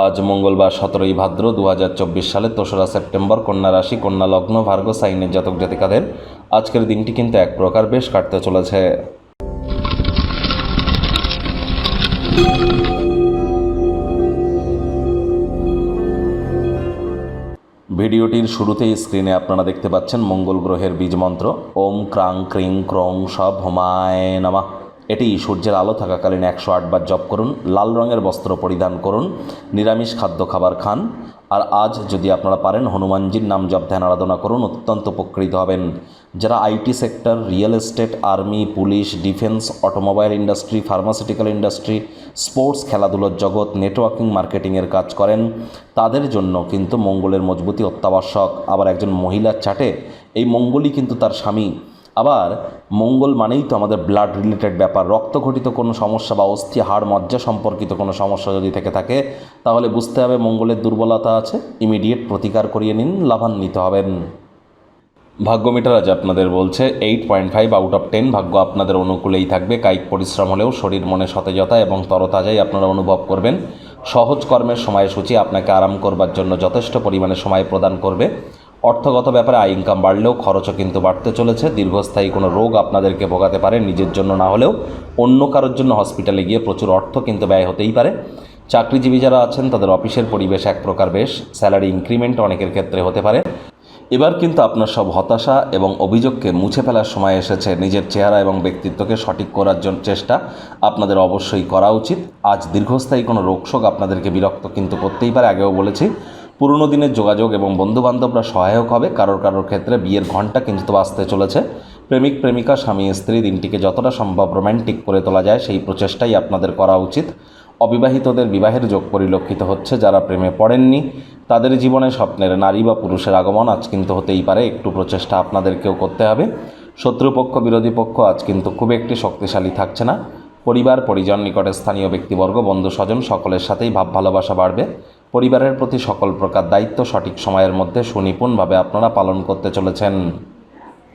আজ মঙ্গলবার সতেরোই ভাদ্র দু হাজার চব্বিশ সালে দোসরা সেপ্টেম্বর কন্যা রাশি, কন্যা লগ্ন, ভার্গ, সাইনের জাতক জাতিকাদের আজকের দিনটি কিন্তু এক প্রকার বেশ কাটতে চলেছে। ভিডিওটির শুরুতেই স্ক্রিনে আপনারা দেখতে পাচ্ছেন মঙ্গল গ্রহের বীজ মন্ত্র। ওম ক্রাং ক্রিং ক্রং সব হোমায় নামা। এটি সূর্যের আলো থাকাকালীন একশো আটবার জপ করুন, লাল রঙের বস্ত্র পরিধান করুন, নিরামিষ খাদ্য খাবার খান, আর আজ যদি আপনারা পারেন হনুমানজির নাম জপ, ধ্যান, আরাধনা করুন, অত্যন্ত উপকৃত হবেন। যারা IT sector, real estate, army, police, defence, automobile industry, pharmaceutical industry, sports, খেলাধুলোর জগৎ, নেটওয়ার্কিং, মার্কেটিংয়ের কাজ করেন, তাদের জন্য কিন্তু মঙ্গলের মজবুতি অত্যাবশ্যক। আবার একজন মহিলার চাটে, এই মঙ্গলই কিন্তু তার স্বামী। আবার মঙ্গল মানেই তো আমাদের ব্লাড রিলেটেড ব্যাপার রক্তঘটিত কোনো সমস্যা বা অস্থি, হাড়, মজ্জা সম্পর্কিত কোনো সমস্যা যদি থেকে থাকে, তাহলে বুঝতে হবে মঙ্গলের দুর্বলতা আছে ইমিডিয়েট প্রতিকার করিয়ে নিন, লাভান্বিত হবেন। ভাগ্য মিটার আজ আপনাদের বলছে eight point five out of ten ভাগ্য আপনাদের অনুকূলেই থাকবে, কায়িক পরিশ্রম হলেও শরীর মনে সতেজতা এবং তরতাজাই আপনারা অনুভব করবেন। সহজ কর্মের সময়সূচি আপনাকে আরাম করবার জন্য যথেষ্ট পরিমাণে সময় প্রদান করবে। অর্থগত ব্যাপারে আয় ইনকাম বাড়লেও খরচও কিন্তু বাড়তে চলেছে। দীর্ঘস্থায়ী কোনো রোগ আপনাদেরকে ভোগাতে পারে, নিজের জন্য না হলেও অন্য কারোর জন্য হসপিটালে গিয়ে প্রচুর অর্থ কিন্তু ব্যয় হতেই পারে। চাকরিজীবী যারা আছেন, তাদের অফিসের পরিবেশ এক প্রকার বেশ স্যালারি ইনক্রিমেন্ট অনেকের ক্ষেত্রে হতে পারে। এবার কিন্তু আপনার সব হতাশা এবং অভিযোগকে মুছে ফেলার সময় এসেছে। নিজের চেহারা এবং ব্যক্তিত্বকে সঠিক করার জন্য চেষ্টা আপনাদের অবশ্যই করা উচিত। আজ দীর্ঘস্থায়ী কোনো রোগশোক আপনাদেরকে বিরক্ত কিন্তু করতেই পারে। আগেও বলেছি পুরনো দিনের যোগাযোগ এবং বন্ধুবান্ধবরা সহায়ক হবে। কারোর কারোর ক্ষেত্রে বিয়ের ঘণ্টা কিন্তু বাঁচতে চলেছে। প্রেমিক, প্রেমিকা, স্বামী, স্ত্রী দিনটিকে যতটা সম্ভব রোম্যান্টিক করে তোলা যায়, সেই প্রচেষ্টাই আপনাদের করা উচিত। অবিবাহিতদের বিবাহের যোগ পরিলক্ষিত হচ্ছে যারা প্রেমে পড়েননি। তাদের জীবনে স্বপ্নের নারী বা পুরুষের আগমন আজ কিন্তু হতেই পারে। একটু প্রচেষ্টা আপনাদেরকেও করতে হবে। শত্রুপক্ষ, বিরোধী পক্ষ আজ কিন্তু খুব একটি শক্তিশালী থাকছে না। পরিবার, পরিজন, নিকটে স্থানীয় ব্যক্তিবর্গ বন্ধু স্বজন সকলের সাথেই ভাব ভালোবাসা বাড়বে। পরিবারের প্রতি সকল প্রকার দায়িত্ব সঠিক সময়ের মধ্যে সুনিপুণভাবে আপনারা পালন করতে চলেছেন।